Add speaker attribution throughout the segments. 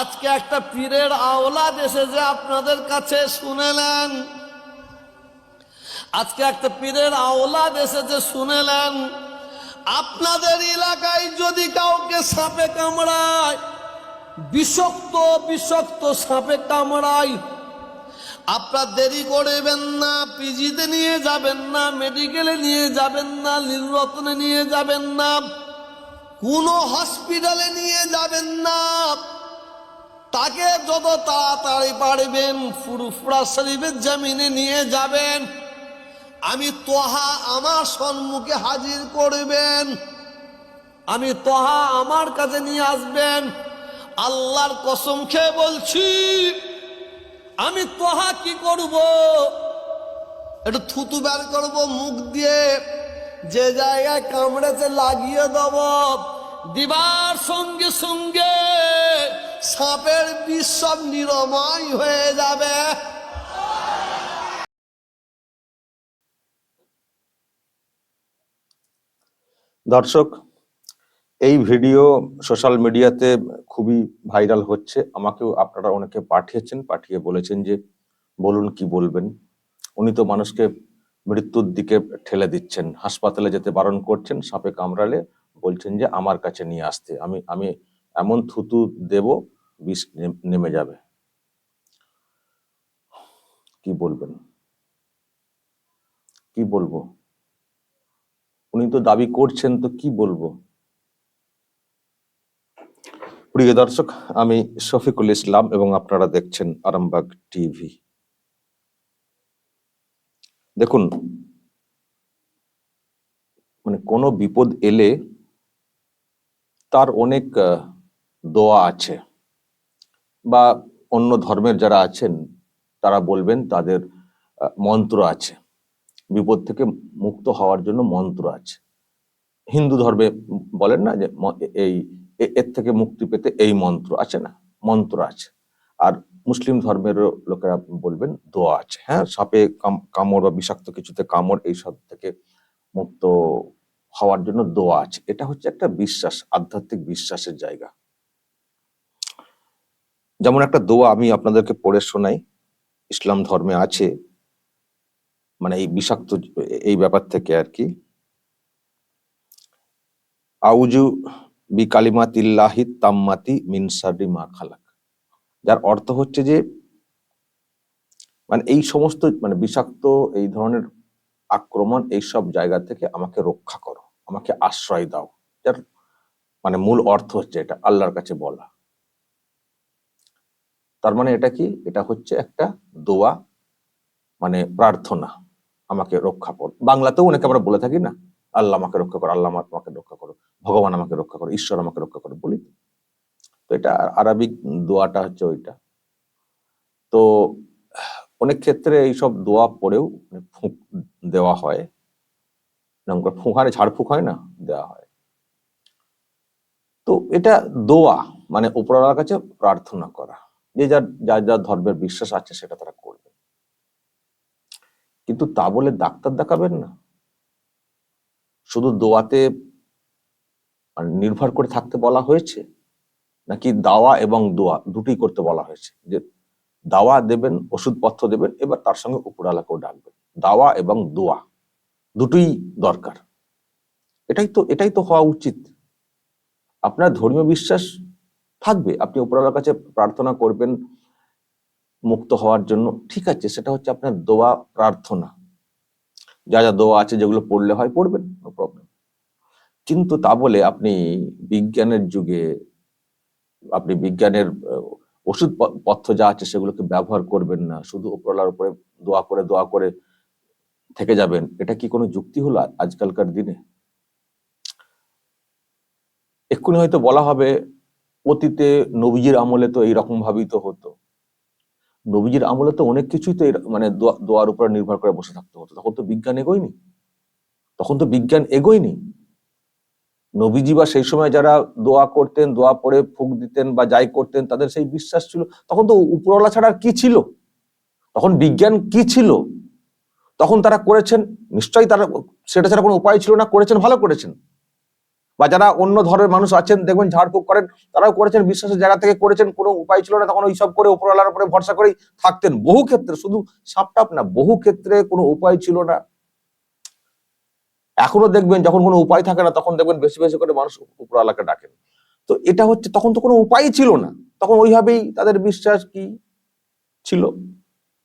Speaker 1: আজকে একটা পীরের আওলাদ এসেছে আপনাদের কাছে শুনেলেন আজকে একটা পীরের আওলাদ এসেছে শুনেলেন আপনাদের এলাকায় যদি কাউকে সাপে কামড়ায়, বিষাক্ত বিষাক্ত সাপে কামড়ায়, আপনার দেরি করবেন না, পিজিতে নিয়ে যাবেন না, মেডিকেলে নিয়ে যাবেন না নীলরত্নে নিয়ে যাবেন না, কোনো হসপিটালে নিয়ে যাবেন না। তাকে যত তাড়াতাড়ি পারবেন ফুরফুরা শরীফের জমিনে নিয়ে যাবেন। আমি তোহা আমার সম্মুখে হাজির করবেন। আমি তোহা আমার কাছে নিয়ে আসবেন। আল্লাহর কসম খেয়ে বলছি, আমি তোহা কি করব? একটু থুতু বের করব মুখ দিয়ে। যে জায়গায় কামড়েছে লাগিয়ে দেব। দিবার সঙ্গে সঙ্গে সাপের বিষ সব নিরময় হয়ে যাবে।
Speaker 2: দর্শক, এই ভিডিও সোশ্যাল মিডিয়াতে খুবই ভাইরাল হচ্ছে। আমাকেও আপনারা অনেকে পাঠিয়েছেন, পাঠিয়ে বলেছেন যে, বলুন কি বলবেন। উনি তো মানুষকে মৃত্যুর দিকে ঠেলে দিচ্ছেন। হাসপাতালে যেতে বারণ করছেন, সাপে কামড়ালে বলছেন যে, আমার কাছে নিয়ে আসতে। আমি আমি এমন থুতু দেব, বিষ নেমে যাবে। কি বলবেন? কি বলব? উনি তো দাবি করছেন, তো কি বলব? প্রিয় দর্শক, আমি শফিকুল ইসলাম এবং আপনারা দেখছেন আরামবাগ টিভি। দেখুন মানে কোনো বিপদ এলে তার অনেক দোয়া আছে। বা অন্য ধর্মের যারা আছেন, তারা বলবেন তাদের মন্ত্র আছে। বিপদ থেকে মুক্ত হওয়ার জন্য মন্ত্র আছে। হিন্দু ধর্মে বলেন না যে এই এর থেকে মুক্তি পেতে এই মন্ত্র আছে না, মন্ত্র আছে। আর মুসলিম ধর্মের লোকেরা বলবেন দোয়া আছে। হ্যাঁ সাপে কামড় বা বিষাক্ত কিছুতে কামড় এই সব থেকে মুক্ত হওয়ার জন্য দোয়া আছে। এটা হচ্ছে একটা বিশ্বাস, আধ্যাত্মিক বিশ্বাসের জায়গা। যেমন একটা দোয়া আমি আপনাদেরকে পড়ে শোনাই, ইসলাম ধর্মে আছে মানে এই বিষাক্ত এই ব্যাপার থেকে আর কি। আউজু বি কালিমাতিল্লাহি তাম্মাতি মিন শাররি মা খালাক। যার অর্থ হচ্ছে যে মানে এই সমস্ত মানে বিষাক্ত এই ধরনের আক্রমণ এই সব জায়গা থেকে আমাকে রক্ষা করো, আমাকে আশ্রয় দাও। যার মানে মূল অর্থ হচ্ছে এটা, আল্লাহর কাছে বলা। তার মানে এটা কি? এটা হচ্ছে একটা দোয়া মানে প্রার্থনা আমাকে রক্ষা করো। বাংলাতেও অনেকে আমরা বলে থাকি না, আল্লাহ আমাকে রক্ষা করো, আল্লাহ আমা- আমাকে রক্ষা করো, ভগবান আমাকে রক্ষা করো, ঈশ্বর আমাকে রক্ষা করো বলি। তো। তো এটা আরবিক দোয়াটা হচ্ছে ওইটা। তো অনেক ক্ষেত্রে এইসব দোয়া পড়েও মানে ফুঁক দেওয়া হয়। এরকম করে ফুঁকারে ঝাড়ফুঁক হয় না? দেওয়া হয়। তো এটা দোয়া মানে উপরওয়ালার কাছে প্রার্থনা করা। যে যার যার যার ধর্মের বিশ্বাস আছে সেটা তারা করবে। কিন্তু তা বলে ডাক্তার দেখাবেন না। শুধু দোয়াতে মানে নির্ভর করে থাকতে বলা হয়েছে, নাকি দাওয়া এবং দোয়া দুটোই করতে বলা হয়েছে, যে দাওয়া দেবেন, ওষুধপত্র দেবেন, এবার তার সঙ্গে উপরালাকেও ডাকবেন। দাওয়া এবং দোয়া দুটোই দরকার। এটাই তো এটাই তো হওয়া উচিত। আপনার ধর্মীয় বিশ্বাস থাকবে। আপনি উপরওয়ালার কাছে প্রার্থনা করবেন মুক্ত হওয়ার জন্য। ঠিক আছে, সেটা হচ্ছে আপনার দোয়া প্রার্থনা। যা যা দোয়া আছে যেগুলো পড়লে হয় পড়বেন নো প্রবলেম কিন্তু তা বলে আপনি বিজ্ঞানের যুগে, আপনি বিজ্ঞানের ওষুধ পথ্য যা আছে সেগুলোকে ব্যবহার করবেন না। শুধু উপরওয়ালার উপরে দোয়া করে দোয়া করে থেকে যাবেন। এটা কি কোনো যুক্তি হলো আজকালকার দিনে? এক্ষুনি হয়তো বলা হবে অতীতে নবীজির আমলে তো এইরকম ভাবেই তো হতো। নবীজির আমলে তো অনেক কিছুই তো মানে দোয়া- দোয়ার উপর নির্ভর করে বসে থাকতে হতো। তখন তো বিজ্ঞান এগোয়নি। তখন তো বিজ্ঞান এগোয়নি। নবীজি বা সেই সময় যারা দোয়া করতেন, দোয়া পড়ে ফুক দিতেন বা যাই করতেন, তাদের সেই বিশ্বাস ছিল। তখন তো উপরওয়ালা ছাড়া কি ছিল? তখন বিজ্ঞান কি ছিল? তখন তারা করেছেন, নিশ্চয়ই তারা, সেটা ছাড়া কোনো উপায় ছিল না, করেছেন, ভালো করেছেন। বা যারা অন্য ধর্মের মানুষ আছেন, দেখবেন ঝাড়ফুঁক করেন, তারাও করেছেন, বিশ্বাসের জায়গা থেকে করেছেন, কোনো উপায় ছিল না, তখন ওই সব করে উপরওয়ালার উপরে ভরসা করেই থাকতেন। বহু ক্ষেত্রে, শুধু সাপটাপ না, বহু ক্ষেত্রে কোনো উপায় ছিল না। এখনও দেখবেন যখন কোনো উপায় থাকে না, তখন দেখবেন বেশি বেশি করে মানুষ উপরওয়ালাকে ডাকেন। তো এটা হচ্ছে, তখন তো কোনো উপায়ই ছিল না। তখন ওইভাবেই তাদের বিশ্বাস কি ছিল?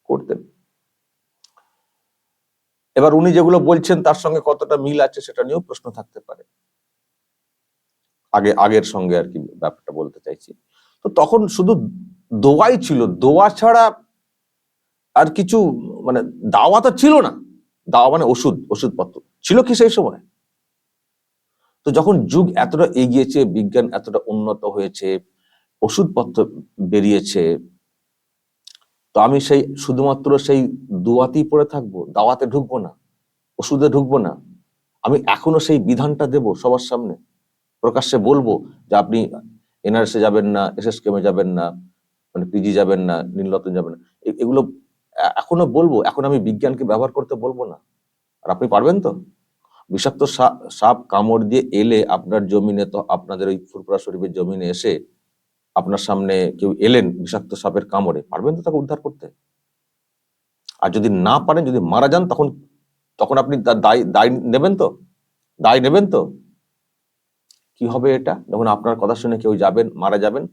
Speaker 2: করতেন। এবার উনি যেগুলো বলছেন, তার সঙ্গে কতটা মিল আছে সেটা নিয়েও প্রশ্ন থাকতে পারে। আগে, আগের সঙ্গে আর কি ব্যাপারটা বলতে চাইছি। তো তখন শুধু দোয়াই ছিল, দোয়া ছাড়া আর কিছু মানে দাওয়া তো ছিল না। দাওয়া মানে ওষুধ, ওষুধপত্র। ছিল কি সেই সময়? তো যখন যুগ এতটা এগিয়েছে, বিজ্ঞান এতটা উন্নত হয়েছে, ওষুধপত্র বেরিয়েছে, তো আমি সেই শুধুমাত্র সেই দুয়াতেই পড়ে থাকব, দাওয়াতে ঢুকবো না, ওষুধে ঢুকবো না। আমি এখনও সেই বিধানটা দেব সবার সামনে। প্রকাশ্যে বলব যে আপনি এনআরএসে যাবেন না এসএস কেমে যাবেন না মানে পিজি যাবেন না, নীলরতন যাবেন না। এগুলো এখনও বলব, এখন আমি বিজ্ঞানকে ব্যবহার করতে বলব না। আর আপনি পারবেন তো? বিষাক্ত সাপ কামড় দিয়ে এলে আপনার জমিনে তো আপনাদের ওই ফুরপুরা শরীফের জমিনে এসে আপনার সামনে কেউ এলেন বিষাক্ত সাপের কামড়ে, পারবেন তো তাকে উদ্ধার করতে? আর যদি না পারেন, যদি মারা যান, তখন তখন আপনি দায় দায় নেবেন তো? দায় নেবেন তো? কি হবে এটা? যখন আপনার কথা শুনে কেউ যাবেন, মারা যাবেন।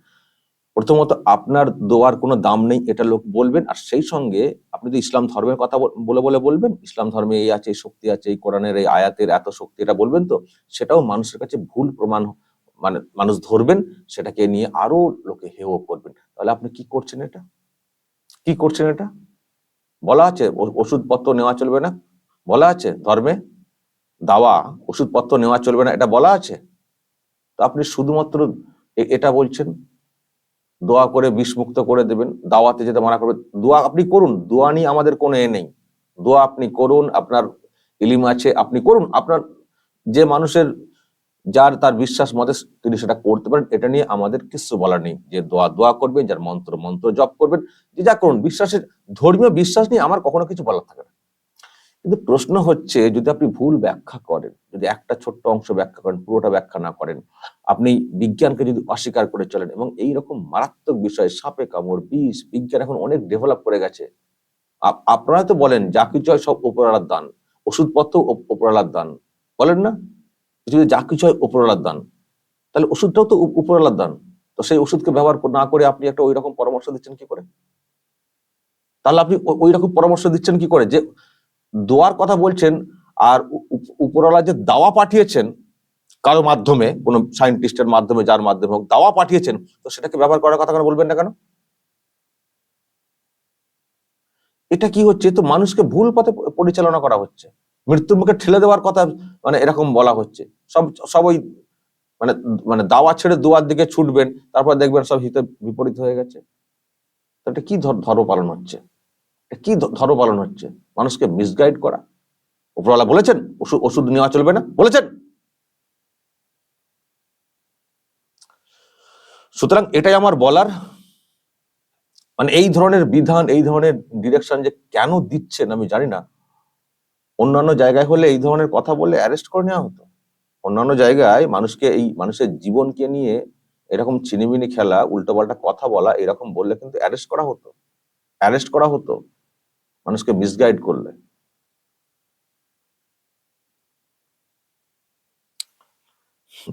Speaker 2: প্রথমত আপনার দোয়ার কোনো দাম নেই, এটা লোক বলবেন। আর সেই সঙ্গে আপনি তো ইসলাম ধর্মের কথা বল- বলে বলে বলবেন, ইসলাম ধর্মে এই আছে, এই শক্তি আছে, এই কোরআনের এই আয়াতের এত শক্তি, এটা বলবেন তো, সেটাও মানুষের কাছে ভুল প্রমাণ মানে মানুষ ধরবেন, সেটাকে নিয়ে আরও লোকে হেও করবেন। তাহলে আপনি কি করছেন এটা? কি করছেন এটা? বলা আছে ওষুধপত্র নেওয়া চলবে না? বলা আছে, ধর্মে দাওয়া, ওষুধপত্র নেওয়া চলবে না? এটা বলা আছে? তো আপনি শুধুমাত্র এটা বলছেন, দোয়া করে বিষমুক্ত করে দেবেন, দাওয়াতে যেতে মানা করবে দোয়া আপনি করুন, দোয়া নিয়ে আমাদের কোনো এ নেই। দোয়া আপনি করুন, আপনার ইলিম আছে, আপনি করুন, আপনার যে মানুষের, যার তার বিশ্বাস মতে তিনি সেটা করতে পারেন, এটা নিয়ে আমাদের কিছু বলার নেই। যে দোয়া দোয়া করবেন, যার মন্ত্র মন্ত্র জপ করবেন, যে যা করুন, বিশ্বাসের, ধর্মীয় বিশ্বাস নিয়ে আমার কখনো কিছু বলার থাকে না। কিন্তু প্রশ্ন হচ্ছে, যদি আপনি ভুল ব্যাখ্যা করেন, যদি একটা ছোট্ট অংশ ব্যাখ্যা করেন, পুরোটা ব্যাখ্যা না করেন, আপনি বিজ্ঞানকে যদি অস্বীকার করে চলেন এবং এই রকম মারাত্মক বিষয় সাপে কামড়, বিষ, বিজ্ঞান এখন অনেক ডেভেলপ করে গেছে। আপনারা তো বলেন, যা কিছু হয় সব উপরালার দান, ওষুধপত্র উপরালার দান। বলেন না? যদি যা কিছু হয় উপরালার দান। তাহলে ওষুধটাও তো উপ- উপরালার দান। তো সেই ওষুধকে ব্যবহার না করে আপনি একটা ওই রকম পরামর্শ দিচ্ছেন কি করে? তাহলে আপনি ওই রকম পরামর্শ দিচ্ছেন কি করে? যে দোয়ার কথা বলছেন আর উপরওয়ালা যে দাওয়া পাঠিয়েছেন কারও মাধ্যমে, কোনো সায়েন্টিস্টের মাধ্যমে, যার মাধ্যমে হোক, দাওয়া পাঠিয়েছেন, তো সেটাকে ব্যবহার করার কথা কেন বলবেন না কেন? এটা কি হচ্ছে? তো মানুষকে ভুল পথে পরিচালনা করা হচ্ছে। মৃত্যুর মুখে ঠেলে দেওয়ার কথা মানে এরকম বলা হচ্ছে। সব সব ওই মানে মানে দাওয়া ছেড়ে দুয়ার দিকে ছুটবেন, তারপর দেখবেন সব হিতে বিপরীত হয়ে গেছে। তো এটা কি ধর- ধর্ম পালন হচ্ছে? কি ধর্ম পালন হচ্ছে? মানুষকে মিসগাইড করা? উপরওয়ালা বলেছেন ওষুধ ওষুধ নেওয়া চলবে না? বলেছেন। সুতরাং এটাই আমার বলার। মানে এই ধরনের বিধান, এই ধরনের ডিরেকশন যে কেন দিচ্ছেন আমি জানি না। অন্যান্য জায়গায় হলে এই ধরনের কথা বলে অ্যারেস্ট করে নেওয়া হতো। অন্যান্য জায়গায় মানুষকে এই, মানুষের জীবনকে নিয়ে এরকম চিনিমিনি খেলা, উল্টোপাল্টা কথা বলা, এরকম বললে কিন্তু অ্যারেস্ট করা হতো। অ্যারেস্ট করা হতো। মানুষকে মিসগাইড করলে।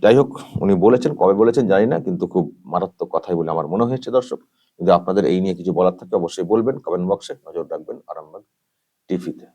Speaker 2: যাই হোক, উনি বলেছেন, কবে বলেছেন জানি না, কিন্তু খুব মারাত্মক কথাই বলে আমার মনে হয়েছে, দর্শক। যদি আপনাদের এই নিয়ে কিছু বলার থাকে অবশ্যই বলবেন কমেন্ট বক্সে নজর রাখবেন, আরামবাগ টিভিতে